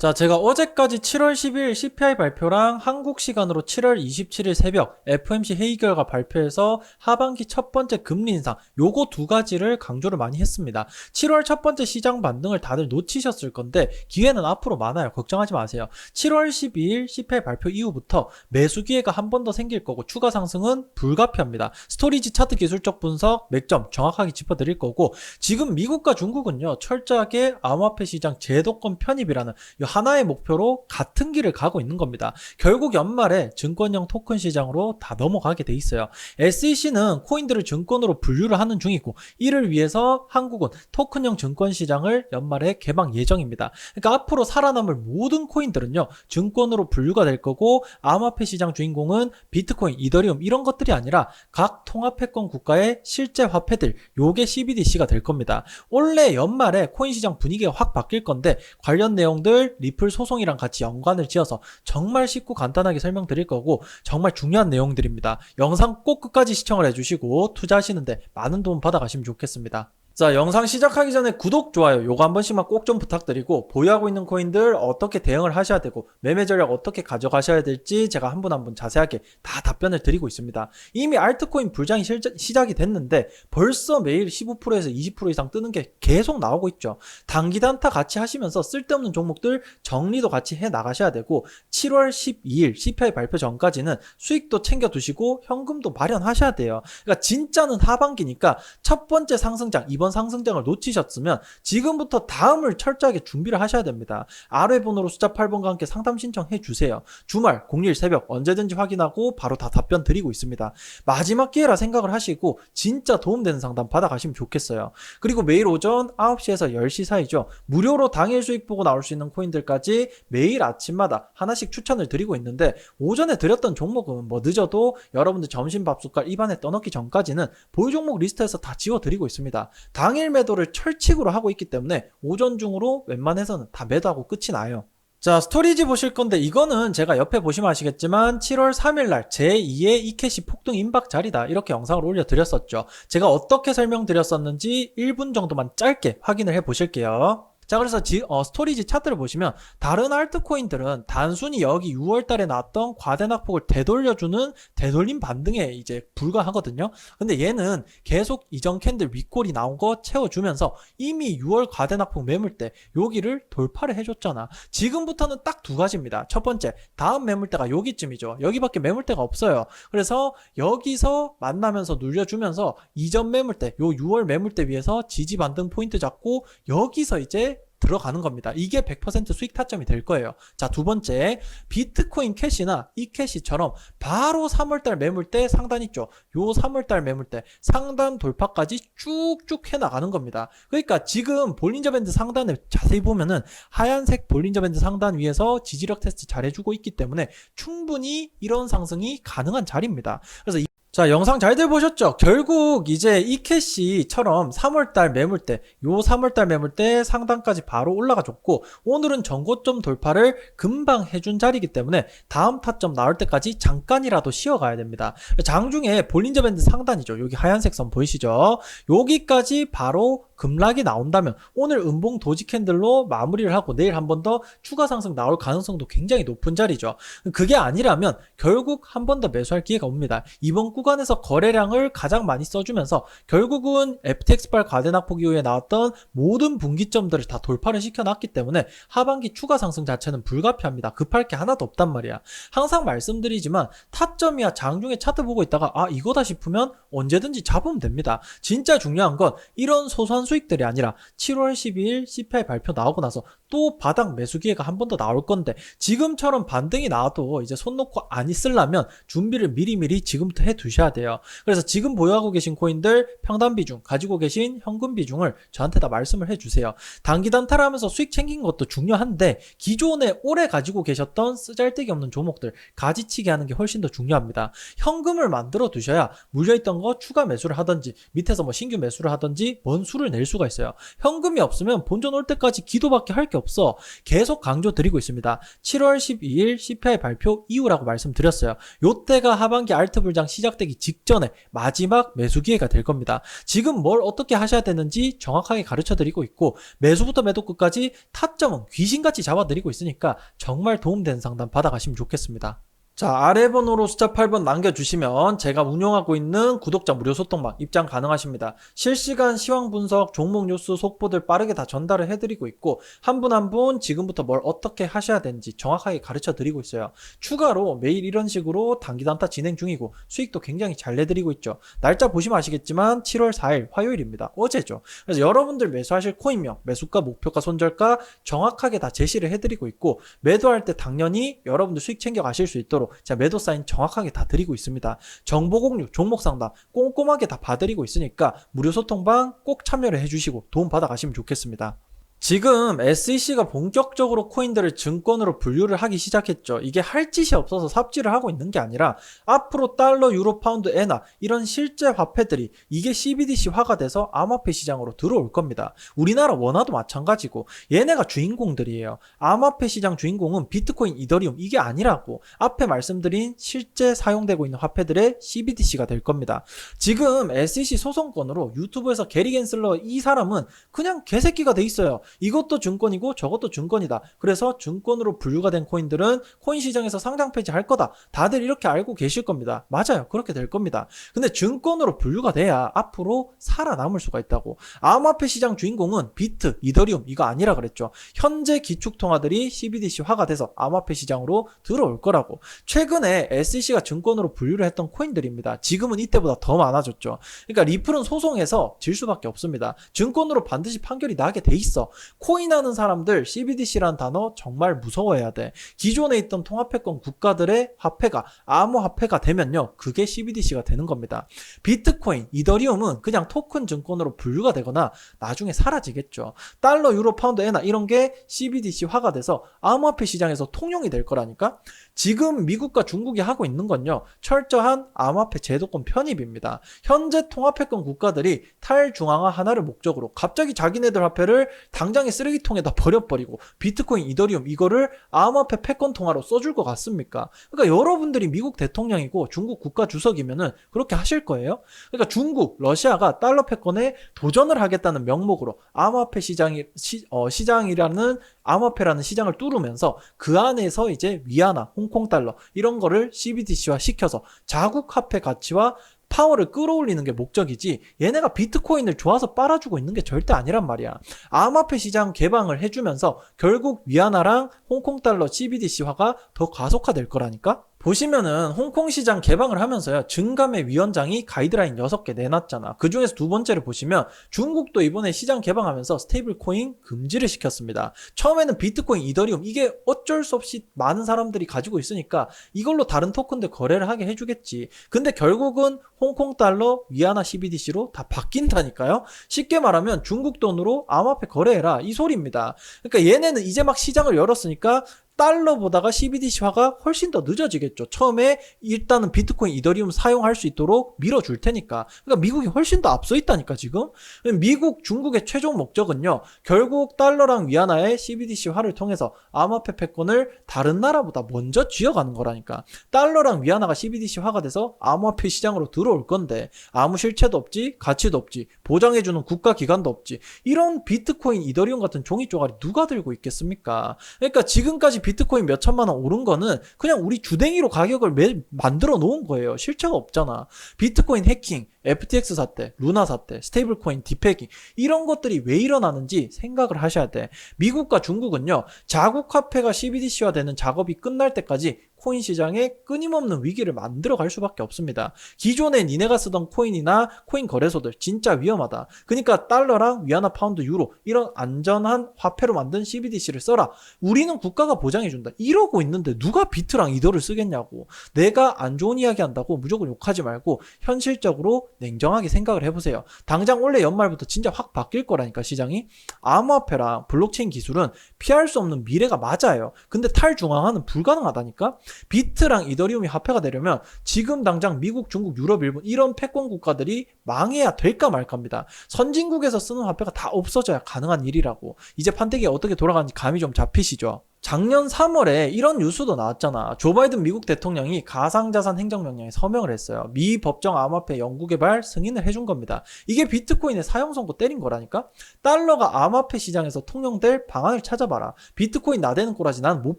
자, 제가 어제까지 7월 10일 CPI 발표랑 한국 시간으로 7월 27일 새벽 FMC 회의 결과 발표해서 하반기 첫 번째 금리 인상 요거 두 가지를 강조를 많이 했습니다. 7월 첫 번째 시장 반등을 다들 놓치셨을 건데 기회는 앞으로 많아요. 걱정하지 마세요. 7월 12일 CPI 발표 이후부터 매수 기회가 한 번 더 생길 거고 추가 상승은 불가피합니다. 스토리지 차트 기술적 분석 맥점 정확하게 짚어 드릴 거고 지금 미국과 중국은요 철저하게 암호화폐 시장 제도권 편입이라는 이 하나의 목표로 같은 길을 가고 있는 겁니다. 결국 연말에 증권형 토큰 시장으로 다 넘어가게 돼 있어요. SEC는 코인들을 증권으로 분류를 하는 중이고 이를 위해서 한국은 토큰형 증권 시장을 연말에 개방 예정입니다. 그러니까 앞으로 살아남을 모든 코인들은요 증권으로 분류가 될 거고 암호화폐 시장 주인공은 비트코인, 이더리움 이런 것들이 아니라 각 통합회권 국가의 실제 화폐들 요게 CBDC가 될 겁니다. 올해 연말에 코인 시장 분위기가 확 바뀔 건데 관련 내용들 리플 소송이랑 같이 연관을 지어서 정말 쉽고 간단하게 설명드릴 거고 정말 중요한 내용들입니다. 영상 꼭 끝까지 시청을 해주시고 투자하시는데 많은 도움 받아가시면 좋겠습니다. 자, 영상 시작하기 전에 구독, 좋아요 요거 한 번씩만 꼭 좀 부탁드리고 보유하고 있는 코인들 어떻게 대응을 하셔야 되고 매매 전략 어떻게 가져가셔야 될지 제가 한분 한 분 자세하게 다 답변을 드리고 있습니다. 이미 알트코인 불장이 실제, 시작이 됐는데 벌써 매일 15%에서 20% 이상 뜨는 게 계속 나오고 있죠. 단기 단타 같이 하시면서 쓸데없는 종목들 정리도 같이 해 나가셔야 되고 7월 12일 CPI 발표 전까지는 수익도 챙겨 두시고 현금도 마련하셔야 돼요. 그러니까 진짜는 하반기니까 첫 번째 상승장 이번 상승장을 놓치셨으면 지금부터 다음을 철저하게 준비를 하셔야 됩니다. 아래 번호로 숫자 8번과 함께 상담 신청해 주세요. 주말, 공휴일, 새벽 언제든지 확인하고 바로 다 답변 드리고 있습니다. 마지막 기회라 생각을 하시고 진짜 도움되는 상담 받아가시면 좋겠어요. 그리고 매일 오전 9시에서 10시 사이죠. 무료로 당일 수익 보고 나올 수 있는 코인들까지 매일 아침마다 하나씩 추천을 드리고 있는데 오전에 드렸던 종목은 뭐 늦어도 여러분들 점심 밥숟갈 입안에 떠넣기 전까지는 보유 종목 리스트에서 다 지워드리고 있습니다. 당일 매도를 철칙으로 하고 있기 때문에 오전 중으로 웬만해서는 다 매도하고 끝이 나요. 자, 스토리지 보실 건데 이거는 제가 옆에 보시면 아시겠지만 7월 3일 날 제2의 이캐시 폭등 임박 자리다. 이렇게 영상을 올려 드렸었죠. 제가 어떻게 설명드렸었는지 1분 정도만 짧게 확인을 해 보실게요. 자, 그래서 지, 어, 스토리지 차트를 보시면 다른 알트코인들은 단순히 여기 6월 달에 나왔던 과대낙폭을 되돌려주는 되돌림 반등에 이제 불과하거든요. 근데 얘는 계속 이전 캔들 윗골이 나온 거 채워주면서 이미 6월 과대낙폭 매물대 여기를 돌파를 해줬잖아. 지금부터는 딱 두 가지입니다. 첫 번째, 다음 매물대가 여기쯤이죠. 여기밖에 매물대가 없어요. 그래서 여기서 만나면서 눌려주면서 이전 매물대, 요 6월 매물대 위에서 지지 반등 포인트 잡고 여기서 이제 들어가는 겁니다. 이게 100% 수익 타점이 될 거예요. 자, 두 번째, 비트코인 캐시나 이 캐시처럼 바로 3월달 매물대 상단 있죠. 요 3월달 매물대 상단 돌파까지 쭉쭉 해 나가는 겁니다. 그러니까 지금 볼린저 밴드 상단을 자세히 보면은 하얀색 볼린저 밴드 상단 위에서 지지력 테스트 잘 해주고 있기 때문에 충분히 이런 상승이 가능한 자리입니다. 그래서 이 자, 영상 잘들 보셨죠? 결국 이제 이캐시처럼 3월달 매물대, 요 3월달 매물대 상단까지 바로 올라가 줬고, 오늘은 전고점 돌파를 금방 해준 자리이기 때문에 다음 타점 나올 때까지 잠깐이라도 쉬어가야 됩니다. 장중에 볼린저 밴드 상단이죠. 여기 하얀색 선 보이시죠? 여기까지 바로 급락이 나온다면 오늘 음봉 도지 캔들로 마무리를 하고 내일 한 번 더 추가 상승 나올 가능성도 굉장히 높은 자리죠. 그게 아니라면 결국 한 번 더 매수할 기회가 옵니다. 이번 구 간에서 거래량을 가장 많이 써주면서 결국은 FTX8 과대낙폭 이후에 나왔던 모든 분기점들을 다 돌파를 시켜놨기 때문에 하반기 추가 상승 자체는 불가피합니다. 급할 게 하나도 없단 말이야. 항상 말씀드리지만 타점이야 장중에 차트 보고 있다가 아 이거다 싶으면 언제든지 잡으면 됩니다. 진짜 중요한 건 이런 소소한 수익들이 아니라 7월 12일 CPI 발표 나오고 나서 또 바닥 매수 기회가 한 번 더 나올 건데 지금처럼 반등이 나와도 이제 손 놓고 안 있으려면 준비를 미리미리 지금부터 해두 셔야 돼요. 그래서 지금 보유하고 계신 코인들 평단 비중, 가지고 계신 현금 비중을 저한테 다 말씀을 해 주세요. 단기 단타를 하면서 수익 챙긴 것도 중요한데 기존에 오래 가지고 계셨던 쓰잘데기 없는 종목들 가지치기 하는 게 훨씬 더 중요합니다. 현금을 만들어 두셔야 물려있던 거 추가 매수를 하든지 밑에서 뭐 신규 매수를 하든지 뭔 수를 낼 수가 있어요. 현금이 없으면 본전 올 때까지 기도밖에 할 게 없어. 계속 강조 드리고 있습니다. 7월 12일 CPI 발표 이후라고 말씀드렸어요. 요때가 하반기 알트 불장 시작될 시작되기 직전에 마지막 매수 기회가 될 겁니다. 지금 뭘 어떻게 하셔야 되는지 정확하게 가르쳐 드리고 있고 매수부터 매도 끝까지 타점은 귀신같이 잡아 드리고 있으니까 정말 도움되는 상담 받아가시면 좋겠습니다. 자, 아래 번호로 숫자 8번 남겨주시면 제가 운영하고 있는 구독자 무료 소통방 입장 가능하십니다. 실시간 시황 분석, 종목 뉴스 속보들 빠르게 다 전달을 해드리고 있고 한분 한 분 지금부터 뭘 어떻게 하셔야 되는지 정확하게 가르쳐 드리고 있어요. 추가로 매일 이런 식으로 단기 단타 진행 중이고 수익도 굉장히 잘 내드리고 있죠. 날짜 보시면 아시겠지만 7월 4일 화요일입니다. 어제죠. 그래서 여러분들 매수하실 코인명, 매수가, 목표가, 손절가 정확하게 다 제시를 해드리고 있고 매도할 때 당연히 여러분들 수익 챙겨 가실 수 있도록 제가 매도 사인 정확하게 다 드리고 있습니다. 정보 공유, 종목 상담 꼼꼼하게 다 봐드리고 있으니까 무료 소통방 꼭 참여를 해주시고 도움 받아가시면 좋겠습니다. 지금 SEC가 본격적으로 코인들을 증권으로 분류를 하기 시작했죠. 이게 할 짓이 없어서 삽질을 하고 있는 게 아니라 앞으로 달러, 유로, 파운드, 엔화 이런 실제 화폐들이 이게 CBDC화가 돼서 암호화폐 시장으로 들어올 겁니다. 우리나라 원화도 마찬가지고 얘네가 주인공들이에요. 암호화폐 시장 주인공은 비트코인, 이더리움 이게 아니라고 앞에 말씀드린 실제 사용되고 있는 화폐들의 CBDC가 될 겁니다. 지금 SEC 소송권으로 유튜브에서 게리 겐슬러 이 사람은 그냥 개새끼가 돼 있어요. 이것도 증권이고 저것도 증권이다. 그래서 증권으로 분류가 된 코인들은 코인 시장에서 상장 폐지할 거다. 다들 이렇게 알고 계실 겁니다. 맞아요. 그렇게 될 겁니다. 근데 증권으로 분류가 돼야 앞으로 살아남을 수가 있다고. 암호화폐 시장 주인공은 비트, 이더리움 이거 아니라 그랬죠. 현재 기축통화들이 CBDC화가 돼서 암호화폐 시장으로 들어올 거라고. 최근에 SEC가 증권으로 분류를 했던 코인들입니다. 지금은 이때보다 더 많아졌죠. 그러니까 리플은 소송에서 질 수밖에 없습니다. 증권으로 반드시 판결이 나게 돼 있어. 코인 하는 사람들 CBDC라는 단어 정말 무서워해야 돼. 기존에 있던 통화패권 국가들의 화폐가 암호 화폐가 되면요. 그게 CBDC가 되는 겁니다. 비트코인, 이더리움은 그냥 토큰 증권으로 분류가 되거나 나중에 사라지겠죠. 달러, 유로, 파운드, 엔화 이런 게 CBDC화가 돼서 암호 화폐 시장에서 통용이 될 거라니까. 지금 미국과 중국이 하고 있는 건요. 철저한 암호 화폐 제도권 편입입니다. 현재 통화패권 국가들이 탈중앙화 하나를 목적으로 갑자기 자기네들 화폐를 당 장에 쓰레기통에다 버려버리고 비트코인, 이더리움 이거를 암호화폐 패권 통화로 써줄 것 같습니까? 그러니까 여러분들이 미국 대통령이고 중국 국가 주석이면은 그렇게 하실 거예요? 그러니까 중국, 러시아가 달러 패권에 도전을 하겠다는 명목으로 암호화폐 시장이 시, 어, 시장이라는 암호화폐라는 시장을 뚫으면서 그 안에서 이제 위안화, 홍콩 달러 이런 거를 CBDC화 시켜서 자국 화폐 가치와 파워를 끌어올리는 게 목적이지 얘네가 비트코인을 좋아서 빨아주고 있는 게 절대 아니란 말이야. 암호화폐 시장 개방을 해주면서 결국 위안화랑 홍콩 달러 CBDC화가 더 가속화될 거라니까? 보시면은 홍콩 시장 개방을 하면서요. 증감의 위원장이 가이드라인 6개 내놨잖아. 그 중에서 두 번째를 보시면 중국도 이번에 시장 개방하면서 스테이블 코인 금지를 시켰습니다. 처음에는 비트코인, 이더리움 이게 어쩔 수 없이 많은 사람들이 가지고 있으니까 이걸로 다른 토큰들 거래를 하게 해주겠지. 근데 결국은 홍콩 달러 위안화 CBDC로 다 바뀐다니까요. 쉽게 말하면 중국 돈으로 암호화폐 거래해라 이 소리입니다. 그러니까 얘네는 이제 막 시장을 열었으니까 달러보다가 CBDC화가 훨씬 더 늦어지겠죠. 처음에 일단은 비트코인, 이더리움 사용할 수 있도록 밀어줄 테니까. 그러니까 미국이 훨씬 더 앞서 있다니까 지금. 미국, 중국의 최종 목적은요. 결국 달러랑 위안화의 CBDC화를 통해서 암호화폐 패권을 다른 나라보다 먼저 쥐어가는 거라니까. 달러랑 위안화가 CBDC화가 돼서 암호화폐 시장으로 들어올 건데 아무 실체도 없지, 가치도 없지, 보장해주는 국가 기관도 없지. 이런 비트코인, 이더리움 같은 종이 쪼가리 누가 들고 있겠습니까? 그러니까 지금까지 비트코인 몇 천만 원 오른 거는 그냥 우리 주댕이로 가격을 매, 만들어 놓은 거예요. 실체가 없잖아. 비트코인 해킹, FTX 사태, 루나 사태, 스테이블코인 디패깅 이런 것들이 왜 일어나는지 생각을 하셔야 돼. 미국과 중국은요. 자국 화폐가 CBDC화 되는 작업이 끝날 때까지 코인 시장에 끊임없는 위기를 만들어 갈 수밖에 없습니다. 기존에 니네가 쓰던 코인이나 코인 거래소들 진짜 위험하다. 그러니까 달러랑 위안화, 파운드, 유로 이런 안전한 화폐로 만든 CBDC를 써라. 우리는 국가가 보장해 준다. 이러고 있는데 누가 비트랑 이더를 쓰겠냐고. 내가 안 좋은 이야기 한다고 무조건 욕하지 말고 현실적으로 냉정하게 생각을 해 보세요. 당장 올해 연말부터 진짜 확 바뀔 거라니까 시장이. 암호화폐랑 블록체인 기술은 피할 수 없는 미래가 맞아요. 근데 탈중앙화는 불가능하다니까. 비트랑 이더리움이 화폐가 되려면 지금 당장 미국, 중국, 유럽, 일본 이런 패권 국가들이 망해야 될까 말까입니다. 선진국에서 쓰는 화폐가 다 없어져야 가능한 일이라고. 이제 판때기가 어떻게 돌아가는지 감이 좀 잡히시죠? 작년 3월에 이런 뉴스도 나왔잖아. 조 바이든 미국 대통령이 가상자산 행정명령에 서명을 했어요. 미 법정 암호화폐 연구개발 승인을 해준 겁니다. 이게 비트코인의 사용 선고 때린 거라니까? 달러가 암호화폐 시장에서 통용될 방안을 찾아봐라. 비트코인 나대는 꼬라지 난 못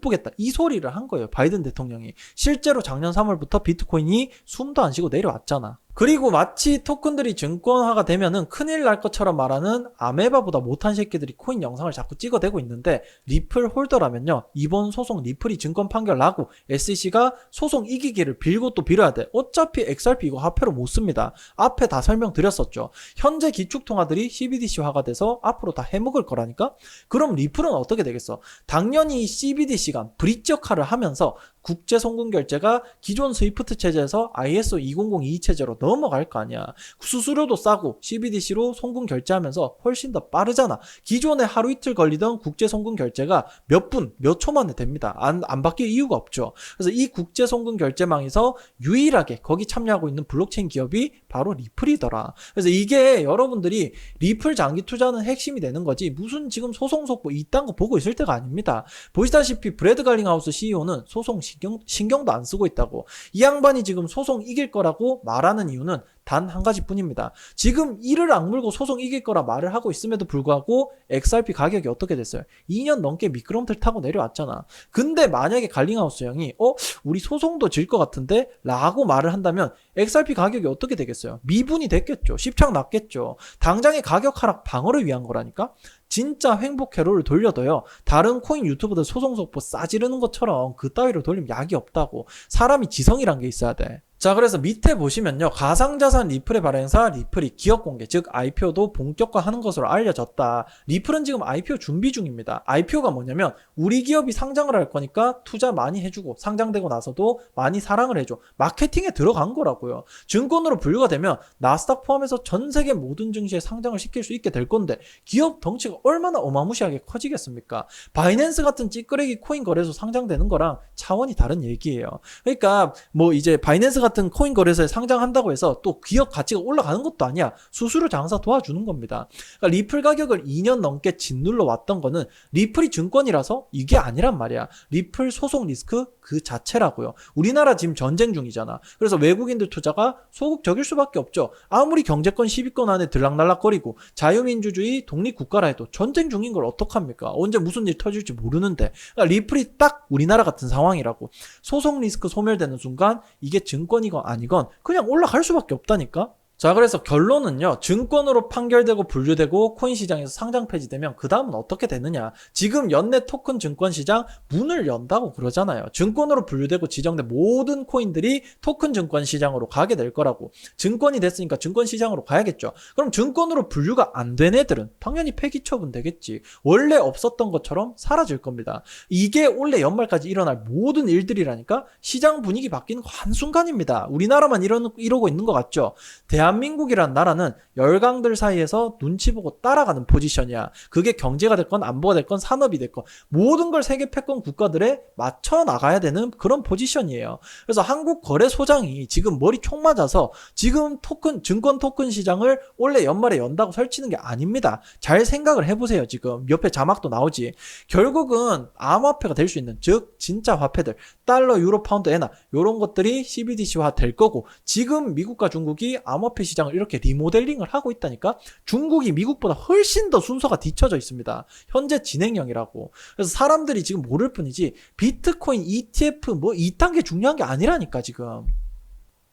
보겠다. 이 소리를 한 거예요. 바이든 대통령이. 실제로 작년 3월부터 비트코인이 숨도 안 쉬고 내려왔잖아. 그리고 마치 토큰들이 증권화가 되면은 큰일 날 것처럼 말하는 아메바보다 못한 새끼들이 코인 영상을 자꾸 찍어대고 있는데 리플 홀더라면요. 이번 소송 리플이 증권 판결 나고 SEC가 소송 이기기를 빌고 또 빌어야 돼. 어차피 XRP 이거 화폐로 못 씁니다. 앞에 다 설명드렸었죠. 현재 기축통화들이 CBDC화가 돼서 앞으로 다 해먹을 거라니까? 그럼 리플은 어떻게 되겠어? 당연히 CBDC가 브릿지 역할을 하면서 국제 송금 결제가 기존 스위프트 체제에서 ISO 2002 체제로 넘어갈 거 아니야. 수수료도 싸고 CBDC로 송금 결제하면서 훨씬 더 빠르잖아. 기존에 하루 이틀 걸리던 국제 송금 결제가 몇 분, 몇 초 만에 됩니다. 안, 안 바뀔 이유가 없죠. 그래서 이 국제 송금 결제망에서 유일하게 거기 참여하고 있는 블록체인 기업이 바로 리플이더라. 그래서 이게 여러분들이 리플 장기 투자는 핵심이 되는 거지 무슨 지금 소송 속보 이딴 거 보고 있을 때가 아닙니다. 보시다시피 브래드 갈링하우스 CEO는 소송 신경, 신경도 안 쓰고 있다고. 이 양반이 지금 소송 이길 거라고 말하는 이유는 단 한 가지 뿐입니다. 지금 이를 악물고 소송 이길 거라 말을 하고 있음에도 불구하고 XRP 가격이 어떻게 됐어요? 2년 넘게 미끄럼틀 타고 내려왔잖아. 근데 만약에 갈링하우스 형이 어? 우리 소송도 질 것 같은데? 라고 말을 한다면 XRP 가격이 어떻게 되겠어요? 미분이 됐겠죠. 십창 났겠죠. 당장의 가격 하락 방어를 위한 거라니까? 진짜 횡복 회로를 돌려도요. 다른 코인 유튜버들 소송 속보 싸지르는 것처럼 그 따위로 돌리면 약이 없다고. 사람이 지성이란 게 있어야 돼. 자, 그래서 밑에 보시면요. 가상자산 리플의 발행사 리플이 기업 공개, 즉 IPO도 본격화하는 것으로 알려졌다. 리플은 지금 IPO 준비 중입니다. IPO가 뭐냐면 우리 기업이 상장을 할 거니까 투자 많이 해주고 상장되고 나서도 많이 사랑을 해줘. 마케팅에 들어간 거라고요. 증권으로 분류가 되면 나스닥 포함해서 전 세계 모든 증시에 상장을 시킬 수 있게 될 건데 기업 덩치가 얼마나 어마무시하게 커지겠습니까? 바이낸스 같은 찌끄레기 코인 거래소 상장되는 거랑 차원이 다른 얘기예요. 그러니까 뭐 이제 바이낸스 같은 코인 거래소에 상장한다고 해서 또 기업 가치가 올라가는 것도 아니야. 수수료 장사 도와주는 겁니다. 그러니까 리플 가격을 2년 넘게 짓눌러 왔던 거는 리플이 증권이라서 이게 아니란 말이야. 리플 소송 리스크 그 자체라고요. 우리나라 지금 전쟁 중이잖아. 그래서 외국인들 투자가 소극적일 수밖에 없죠. 아무리 경제권 10위권 안에 들락날락거리고 자유민주주의 독립국가라 해도 전쟁 중인 걸 어떡합니까? 언제 무슨 일 터질지 모르는데. 그러니까 리플이 딱 우리나라 같은 상황이라고. 소송 리스크 소멸되는 순간 이게 증권이건 아니건 그냥 올라갈 수밖에 없다니까? 자, 그래서 결론은요, 증권으로 판결되고 분류되고 코인 시장에서 상장 폐지되면 그 다음은 어떻게 되느냐. 지금 연내 토큰 증권 시장 문을 연다고 그러잖아요. 증권으로 분류되고 지정된 모든 코인들이 토큰 증권 시장으로 가게 될 거라고. 증권이 됐으니까 증권 시장으로 가야겠죠. 그럼 증권으로 분류가 안 된 애들은 당연히 폐기 처분 되겠지. 원래 없었던 것처럼 사라질 겁니다. 이게 올해 연말까지 일어날 모든 일들이라니까 시장 분위기 거 한순간입니다. 우리나라만 이러, 이러고 있는 것 같죠? 대한 대한민국이란 나라는 열강들 사이에서 눈치 보고 따라가는 포지션이야. 그게 경제가 됐건 안보가 됐건 산업이 됐건 모든 걸 세계 패권 국가들에 맞춰 나가야 되는 그런 포지션이에요. 그래서 한국 거래소장이 지금 머리 총 맞아서 지금 토큰 증권 토큰 시장을 올해 연말에 연다고 설치는 게 아닙니다. 잘 생각을 해보세요. 지금 옆에 자막도 나오지. 결국은 암호화폐가 될 수 있는 즉 진짜 화폐들 달러, 유로, 파운드, 에나 이런 것들이 CBDC화 될 거고 지금 미국과 중국이 암호화폐 시장을 이렇게 리모델링을 하고 있다니까 중국이 미국보다 훨씬 더 순서가 뒤쳐져 있습니다. 현재 진행형이라고. 그래서 사람들이 지금 모를 뿐이지 비트코인 ETF 뭐 이딴 게 중요한 게 아니라니까 지금.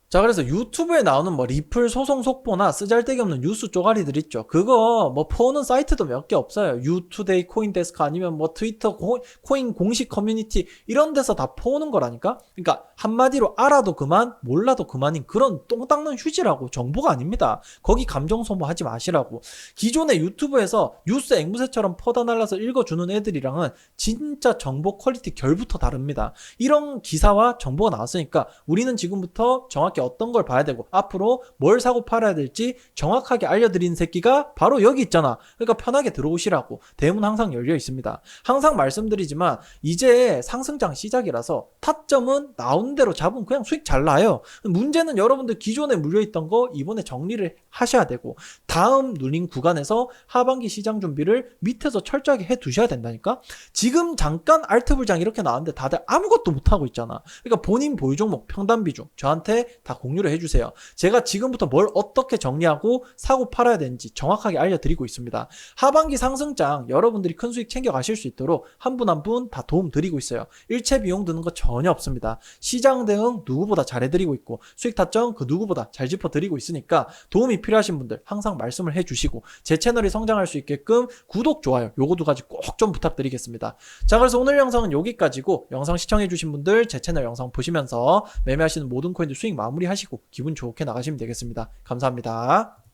자, 그래서 유튜브에 나오는 뭐 리플 소송 속보나 쓰잘데기 없는 뉴스 쪼가리들 있죠. 그거 뭐 퍼오는 사이트도 몇 개 없어요. 유투데이, 코인데스크 아니면 뭐 트위터 고, 코인 공식 커뮤니티 이런 데서 다 퍼오는 거라니까? 그러니까 한마디로 알아도 그만, 몰라도 그만인 그런 똥 닦는 휴지라고 정보가 아닙니다. 거기 감정 소모하지 마시라고. 기존의 유튜브에서 뉴스 앵무새처럼 퍼다 날라서 읽어주는 애들이랑은 진짜 정보 퀄리티 결부터 다릅니다. 이런 기사와 정보가 나왔으니까 우리는 지금부터 정확히 정확히 어떤 걸 봐야 되고 앞으로 뭘 사고 팔아야 될지 정확하게 알려드리는 새끼가 바로 여기 있잖아. 그러니까 편하게 들어오시라고 대문 항상 열려 있습니다. 항상 말씀드리지만 이제 상승장 시작이라서 타점은 나온 대로 잡으면 그냥 수익 잘 나요. 문제는 여러분들 기존에 물려있던 거 이번에 정리를 하셔야 되고 다음 눌린 구간에서 하반기 시장 준비를 밑에서 철저하게 해 두셔야 된다니까. 지금 잠깐 알트 불장 이렇게 나왔는데 다들 아무것도 못 하고 있잖아. 그러니까 본인 보유 종목 평단 비중 저한테 다 공유를 해주세요. 제가 지금부터 뭘 어떻게 정리하고 사고 팔아야 되는지 정확하게 알려드리고 있습니다. 하반기 상승장 여러분들이 큰 수익 챙겨 가실 수 있도록 한 분 한 분 다 도움 드리고 있어요. 일체 비용 드는 거 전혀 없습니다. 시장 대응 누구보다 잘해드리고 있고 수익 타점 그 누구보다 잘 짚어드리고 있으니까 도움이 필요하신 분들 항상 말씀을 해주시고 제 채널이 성장할 수 있게끔 구독 좋아요 요거 두 가지 꼭 좀 부탁드리겠습니다. 자 그래서 오늘 영상은 여기까지고 영상 시청해주신 분들 제 채널 영상 보시면서 매매하시는 모든 코인들 수익 마무리하시고 기분 좋게 나가시면 되겠습니다. 감사합니다.